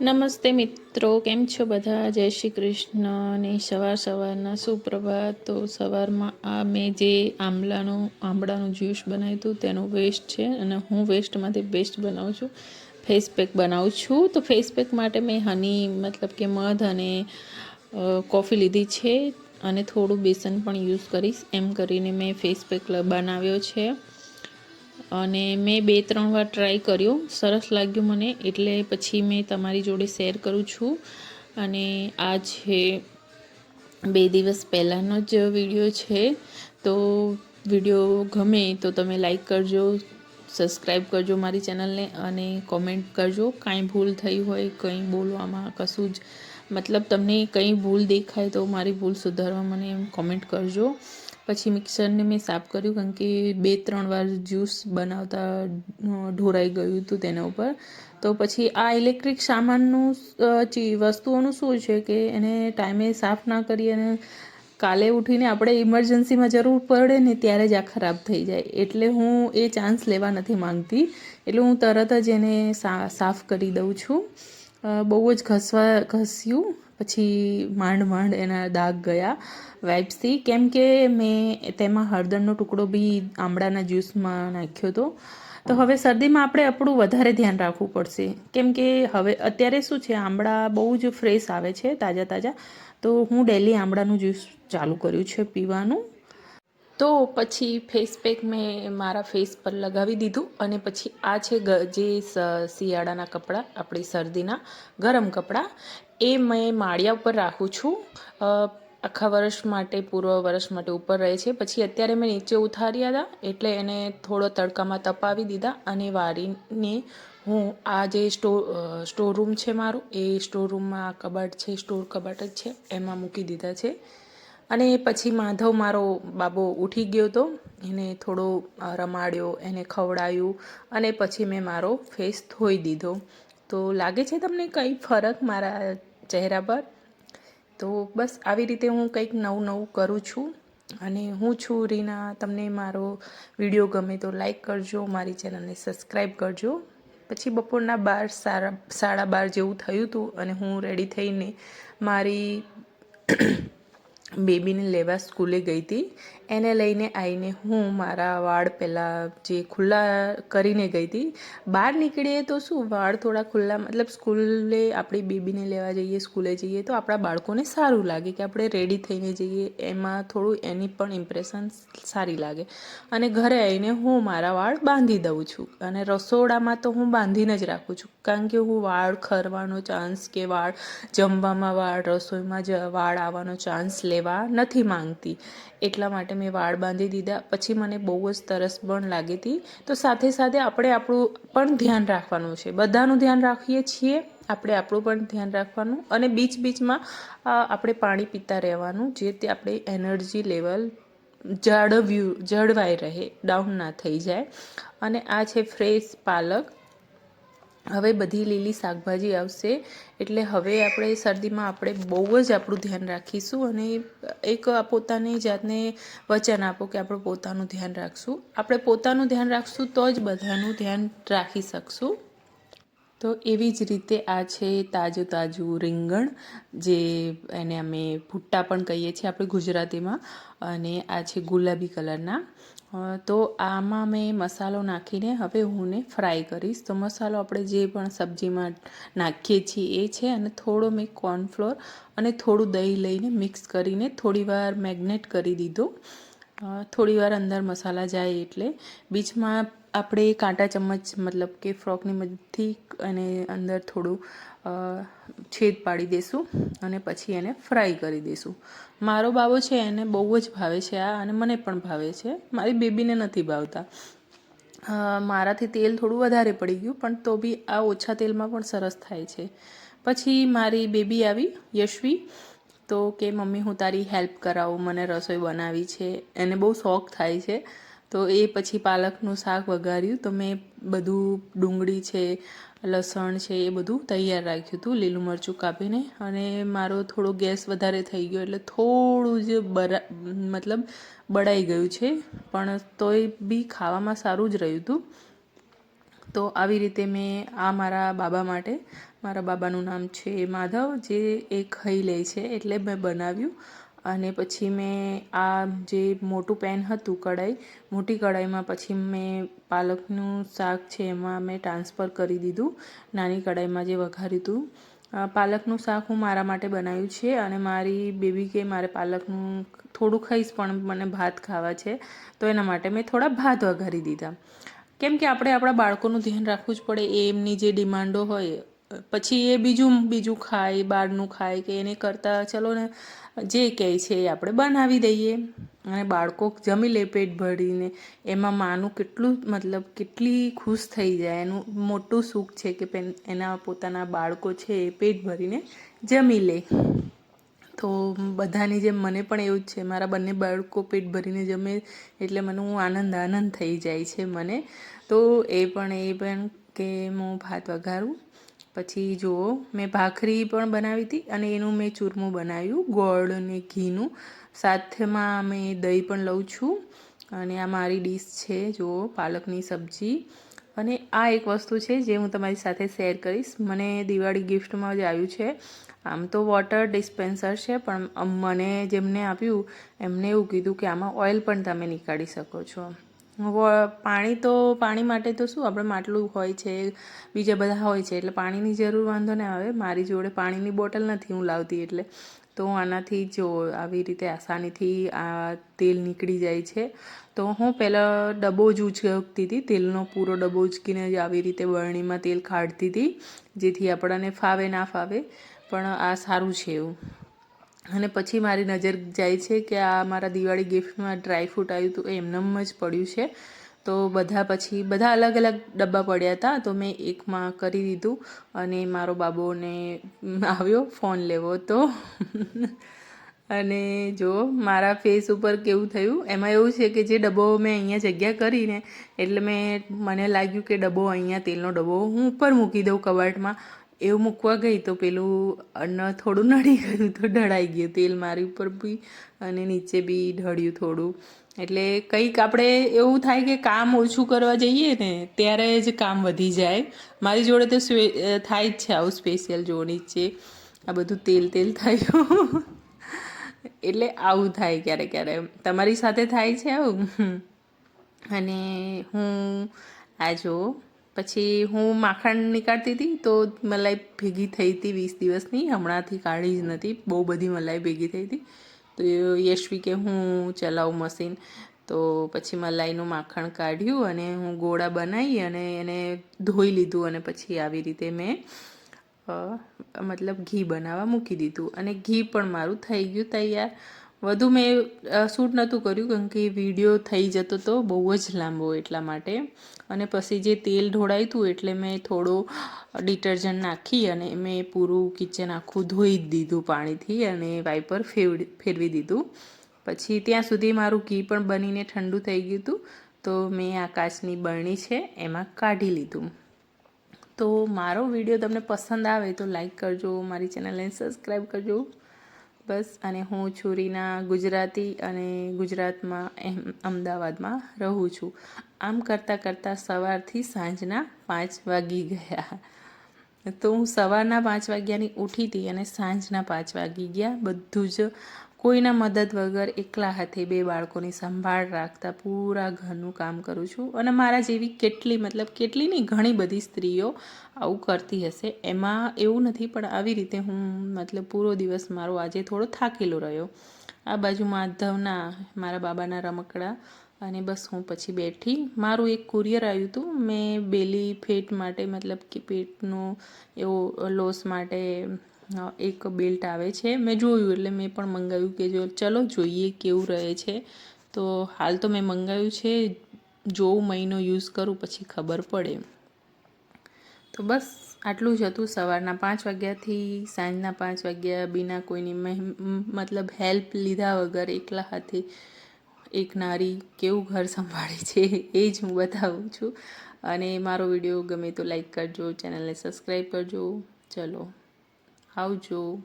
નમસ્તે મિત્રો, કેમ છો બધા? જય શ્રી કૃષ્ણ. અને સવાર સવારના સુપ્રભાત. તો સવારમાં આ મેં જે આંબલાનું, આંબળાનું જ્યુસ બનાવ્યું હતું, તેનું વેસ્ટ છે અને હું વેસ્ટમાંથી બેસ્ટ બનાવું છું. ફેસ પેક બનાવું છું. તો ફેસ પેક માટે મેં હની મતલબ કે મધ અને કોફી લીધી છે. અને થોડું બેસન પણ યુઝ કરીશ. એમ કરીને મેં ફેસ પેક બનાવ્યો છે. અને મેં બે, ત્રણ વાર ટ્રાય કર્યો. સરસ લાગ્યું મને. એટલે પછી મેં તમારી જોડે શેર કરું છું. અને આ છે બે દિવસ પહેલાંનો જ વીડિયો છે. તો વીડિયો ગમે તો તમે લાઈક કરજો સબસ્ક્રાઈબ કરજો મારી ચેનલને અને કોમેન્ટ કરજો. કાંઈ ભૂલ થઈ હોય, કંઈ બોલવામાં કશું જ, મતલબ તમને કંઈ ભૂલ દેખાય તો મારી ભૂલ સુધારવા મને એમ કોમેન્ટ કરજો. પછી મિક્સરને મેં સાફ કર્યું કારણ કે બે ત્રણ વાર જ્યુસ બનાવતા ઢોરાઈ ગયું હતું તેના ઉપર. તો પછી આ ઇલેક્ટ્રિક સામાનનું વસ્તુઓનું શું છે કે એને ટાઈમે સાફ ના કરીએ અને કાલે ઉઠીને આપણે ઇમરજન્સીમાં જરૂર પડે ને ત્યારે જ આ ખરાબ થઈ જાય. એટલે હું એ ચાન્સ લેવા નથી માંગતી. એટલે હું તરત જ એને સાફ કરી દઉં છું. બહુ જ ઘસવા, ઘસ્યું. પછી માંડ માંડ એના દાગ ગયા વાઇપ્સથી. કેમ કે મેં તેમાં હળદરનો ટુકડો બી આમળાના જ્યુસમાં નાખ્યો હતો. તો હવે શરદીમાં આપણે આપણું વધારે ધ્યાન રાખવું પડશે. કેમ કે હવે અત્યારે શું છે આંબળા બહુ જ ફ્રેશ આવે છે, તાજા તાજા. તો હું ડેલી આંબળાનું જ્યુસ ચાલુ કર્યું છે પીવાનું. તો પછી ફેસ પેક મેં મારા ફેસ પર લગાવી દીધું અને પછી આ છે જે શિયાળાના કપડાં, આપણી શરદીના ગરમ કપડાં, એ મેં માળિયા ઉપર રાખું છું. આખા વર્ષ માટે, પૂર્વ વર્ષ માટે ઉપર રહે છે. પછી અત્યારે મેં નીચે ઉતાર્યા હતા, એટલે એને થોડો તડકામાં તપાવી દીધા અને વારીને હું આ જે સ્ટોર રૂમ છે મારું, એ સ્ટોર રૂમમાં કબાટ છે, સ્ટોર કબાટ જ છે, એમાં મૂકી દીધા છે. અને પછી માધવ મારો બાબો ઉઠી ગયો હતો એને થોડો રમાડ્યો, એને ખવડાયું અને પછી મેં મારો ફેસ ધોઈ દીધો. તો લાગે છે તમને કંઈ ફરક મારા ચહેરા પર? તો બસ આવી રીતે હું કંઈક નવું નવું કરું છું અને હું છું રીના. તમને મારો વીડિયો ગમે તો લાઈક કરજો, મારી ચેનલને સબસ્ક્રાઈબ કરજો. પછી બપોરના બાર સારા, સાડા બાર જેવું થયું હતું અને હું રેડી થઈને મારી બેબીને લેવા સ્કૂલે ગઈ હતી. એને લઈને આવીને હું મારા વાળ પહેલાં જે ખુલ્લા કરીને ગઈ હતી. બહાર નીકળીએ તો શું, વાળ થોડા ખુલ્લા, મતલબ સ્કૂલે આપણી બેબીને લેવા જઈએ, સ્કૂલે જઈએ તો આપણા બાળકોને સારું લાગે કે આપણે રેડી થઈને જઈએ, એમાં થોડું એની પણ ઇમ્પ્રેશન સારી લાગે. અને ઘરે આવીને હું મારા વાળ બાંધી દઉં છું. અને રસોડામાં તો હું બાંધીને જ રાખું છું. કારણ કે હું વાળ ખરવાનો ચાન્સ કે વાળ જમવામાં વાળ, રસોઈમાં જ વાળ આવવાનો ચાન્સ લેવા લેવા નથી માંગતી. એટલા માટે મેં વાળ બાંધી દીધા. પછી મને બહુ જ તરસ પણ લાગી હતી. તો સાથે સાથે આપણે આપણું પણ ધ્યાન રાખવાનું છે. બધાનું ધ્યાન રાખીએ છીએ. આપણે આપણું પણ ધ્યાન રાખવાનું. અને બીચ બીચમાં આપણે પાણી પીતા રહેવાનું, જે તે આપણે એનર્જી લેવલ જાળવ્યું, જળવાઈ રહે, ડાઉન ના થઈ જાય. અને આ છે ફ્રેશ પાલક. હવે બધી લીલી શાકભાજી આવશે. એટલે હવે આપણે શરદીમાં આપણે બહુ જ આપણું ધ્યાન રાખીશું અને એક પોતાની જાતને વચન આપો કે આપણે પોતાનું ધ્યાન રાખશું. આપણે પોતાનું ધ્યાન રાખશું તો જ બધાનું ધ્યાન રાખી શકશું. તો એવી જ રીતે આ છે તાજું તાજું રીંગણ, જે એને અમે ભૂટ્ટા પણ કહીએ છીએ આપણે ગુજરાતીમાં, અને આ છે ગુલાબી કલરના. તો આમાં મેં મસાલો નાખીને હવે હું ને ફ્રાય કરીશ. તો મસાલો આપણે જે પણ સબ્જીમાં નાખીએ છીએ એ છે, અને થોડો મેં કોર્નફ્લોર અને થોડું દહીં લઈને મિક્સ કરીને થોડી વાર મેગ્નેટ કરી દીધો. થોડીવાર અંદર મસાલા જાય એટલે બીચમાં આપણે કાંટા ચમચ, મતલબ કે ફ્રોકની મદદથી અને અંદર થોડું છેદ પાડી દઈશું અને પછી એને ફ્રાય કરી દઈશું મારો બાબો છે એને બહુ જ ભાવે છે આ અને મને પણ ભાવે છે. મારી બેબીને નથી ભાવતા. મારાથી તેલ થોડું વધારે પડી ગયું, પણ તો બી આ ઓછા તેલમાં પણ સરસ થાય છે. પછી મારી બેબી આવી, યશવી. તો કે, મમ્મી, હું તારી હેલ્પ કરાવું, મને રસોઈ બનાવી છે. એને બહુ શોખ થાય છે. તો એ પછી પાલકનું શાક વઘાર્યું તો મેં બધું ડુંગળી છે, લસણ છે એ બધું તૈયાર રાખ્યું હતું, લીલું મરચું કાપીને. અને મારો થોડો ગેસ વધારે થઈ ગયો એટલે થોડું જ બરા, મતલબ બળાઈ ગયું છે. પણ તોય બી ખાવામાં સારું જ રહ્યું હતું. તો આવી રીતે મેં આ મારા બાબા માટે, મારા બાબાનું નામ છે માધવ, જે એ ખાઈ લે છે એટલે મેં બનાવ્યું. અને પછી મેં આ જે મોટું પેન હતું કઢાઈ, મોટી કઢાઈમાં પછી મેં પાલકનું શાક છે એમાં મેં ટ્રાન્સફર કરી દીધું, નાની કઢાઈમાં જે વઘાર્યું હતું. પાલકનું શાક હું મારા માટે બનાવ્યું છે અને મારી બેબી કે મારે પાલકનું થોડું ખાઈશ પણ મને ભાત ખાવા છે, તો એના માટે મેં થોડા ભાત વઘારી દીધા. કેમ કે આપણે આપણા બાળકોનું ધ્યાન રાખવું જ પડે એમની જે ડિમાન્ડો હોય પછી એ બીજું બીજું ખાય, બહારનું ખાય કે એને કરતાં ચલો ને જે કહે છે એ આપણે બનાવી દઈએ. અને બાળકો જમી લે પેટ ભરીને. એમાં માનું કેટલું મતલબ કેટલી ખુશ થઈ જાય. એનું મોટું સુખ છે કે એના પોતાના બાળકો છે એ પેટ ભરીને જમી લે. તો બધાની જેમ મને પણ એવું જ છે. મારા બંને બાળકો પેટ ભરીને જમે એટલે મને હું આનંદ આનંદ થઈ જાય છે મને. તો એ પણ એ પણ કે હું ભાત વઘારું. પછી જુઓ, મેં ભાખરી પણ બનાવી હતી અને એનું મેં ચૂરમું બનાવ્યું, ગોળ અને ઘીનું. સાથેમાં મેં દહીં પણ લઉં છું અને આ મારી ડીશ છે, જુઓ, પાલકની સબ્જી. અને આ એક વસ્તુ છે જે હું તમારી સાથે શેર કરીશ. મને દિવાળી ગિફ્ટમાં જ આવ્યું છે. આમ તો વોટર ડિસ્પેન્સર છે, પણ મને જેમને આપ્યું એમને એવું કીધું કે આમાં ઓઇલ પણ તમે નીકાળી શકો છો. પાણી તો, પાણી માટે તો શું? આપણે માટલું હોય છે, બીજા બધા હોય છે, એટલે પાણીની જરૂર વાંધો ના આવે. મારી જોડે પાણીની બોટલ નથી, હું લાવતી એટલે. તો આનાથી જો આવી રીતે આસાનીથી આ તેલ નીકળી જાય છે. તો હું પહેલાં ડબ્બો જ ઉચકતી હતી, તેલનો પૂરો ડબ્બો ઉચકીને જ આવી રીતે બરણીમાં તેલ કાઢતી હતી, જેથી આપણને ફાવે, ના ફાવે. પણ આ સારું છે એવું. અને પછી મારી નજર જાય છે કે આ મારા દિવાળી ગિફ્ટમાં ડ્રાય ફ્રૂટ આવ્યું હતું એમનેમ જ પડ્યું છે. તો બધા પછી, બધા અલગ અલગ ડબ્બા પડ્યા હતા, તો મેં એકમાં કરી દીધું અને મારો બાબોને આવ્યો, ફોન લેવો તો. અને જો, મારા ફેસ ઉપર કેવું થયું, એમાં એવું છે કે જે ડબ્બો મેં અહીંયા જગ્યા કરીને, એટલે મેં, મને લાગ્યું કે ડબ્બો અહીંયા, તેલનો ડબ્બો હું ઉપર મૂકી દઉં કબાટમાં એવું મૂકવા ગઈ તો પેલું અન્ન થોડું નડી ગયું તો ઢળાઈ ગયું, તેલ મારી ઉપર બી અને નીચે બી ઢળ્યું થોડું. એટલે કંઈક આપણે એવું થાય કે કામ ઓછું કરવા જઈએ ને, ત્યારે જ કામ વધી જાય. મારી જોડે તો થાય જ છે આવું સ્પેશિયલ જો નીચે. આ બધું તેલ તેલ થયું. એટલે આવું થાય ક્યારેક ક્યારે તમારી સાથે થાય છે આવું? અને હું આ જો પછી હું માખણ નીકાળતી હતી તો મલાઈ ભેગી થઈ હતી વીસ દિવસની. હમણાંથી કાઢી જ નથી. બહુ બધી મલાઈ ભેગી થઈ હતી. તો યશવી કે હું ચલાવું મશીન. તો પછી મલાઈનું માખણ કાઢ્યું અને હું ગોળા બનાવી અને એને ધોઈ લીધું અને પછી આવી રીતે મેં મતલબ ઘી બનાવવા મૂકી દીધું. અને ઘી પણ મારું થઈ ગયું તૈયાર. વધુ મેં શૂટ નહોતું કર્યું કારણ કે વીડિયો થઈ જતો તો બહુ જ લાંબો એટલા માટે. અને પછી જે તેલ ઢોળાયું હતું એટલે મેં થોડો ડિટર્જન્ટ નાખી અને મેં પૂરું કિચન આખું ધોઈ જ દીધું પાણીથી અને વાઇપર ફેરવી ફેરવી દીધું. પછી ત્યાં સુધી મારું ઘી પણ બનીને ઠંડુ થઈ ગયું હતું. તો મેં આ કાચની બરણી છે એમાં કાઢી લીધું. તો મારો વીડિયો તમને પસંદ આવે તો લાઈક કરજો, મારી ચેનલને સબસ્ક્રાઈબ કરજો. બસ, અને હું છુરીના ગુજરાતી અને ગુજરાતમાં એમ, અમદાવાદમાં રહું છું. આમ કરતાં કરતાં સવારથી સાંજના પાંચ વાગી ગયા. તો હું સવારના પાંચ વાગ્યાની ઉઠી હતી અને સાંજના પાંચ વાગી ગયા. બધું જ કોઈના મદદ વગર એકલા હાથે બે બાળકોની સંભાળ રાખતા પૂરા ઘરનું કામ કરું છું. અને મારા જેવી કેટલી, મતલબ કેટલી નહીં, ઘણી બધી સ્ત્રીઓ આવું કરતી હશે. એમાં એવું નથી, પણ આવી રીતે હું, મતલબ પૂરો દિવસ મારો આજે થોડો થાકેલો રહ્યો. આ બાજુ માધવના, મારા બાબાના રમકડા અને બસ હું પછી બેઠી. મારું એક કુરિયર આવ્યું હતું. મેં બેલી, ફેટ માટે, મતલબ કે પેટનો એવો લોસ માટે એક બેલ્ટ આવે છે. મેં જોયું એટલે મેં પણ મંગાવ્યું કે જો, ચલો જોઈએ કેવું રહે છે. તો હાલ તો મેં મંગાવ્યું છે. જોઉં મહિનો યુઝ કરું પછી ખબર પડે. તો બસ આટલું જ હતું. સવારના પાંચ વાગ્યાથી સાંજના પાંચ વાગ્યા બિના કોઈની મતલબ હેલ્પ લીધા વગર એકલા હાથે એક નારી કેવું ઘર સંભાળે છે એ જ હું બતાવું છું. અને મારો વીડિયો ગમે તો લાઈક કરજો, ચેનલને સબસ્ક્રાઈબ કરજો. ચલો. આવજો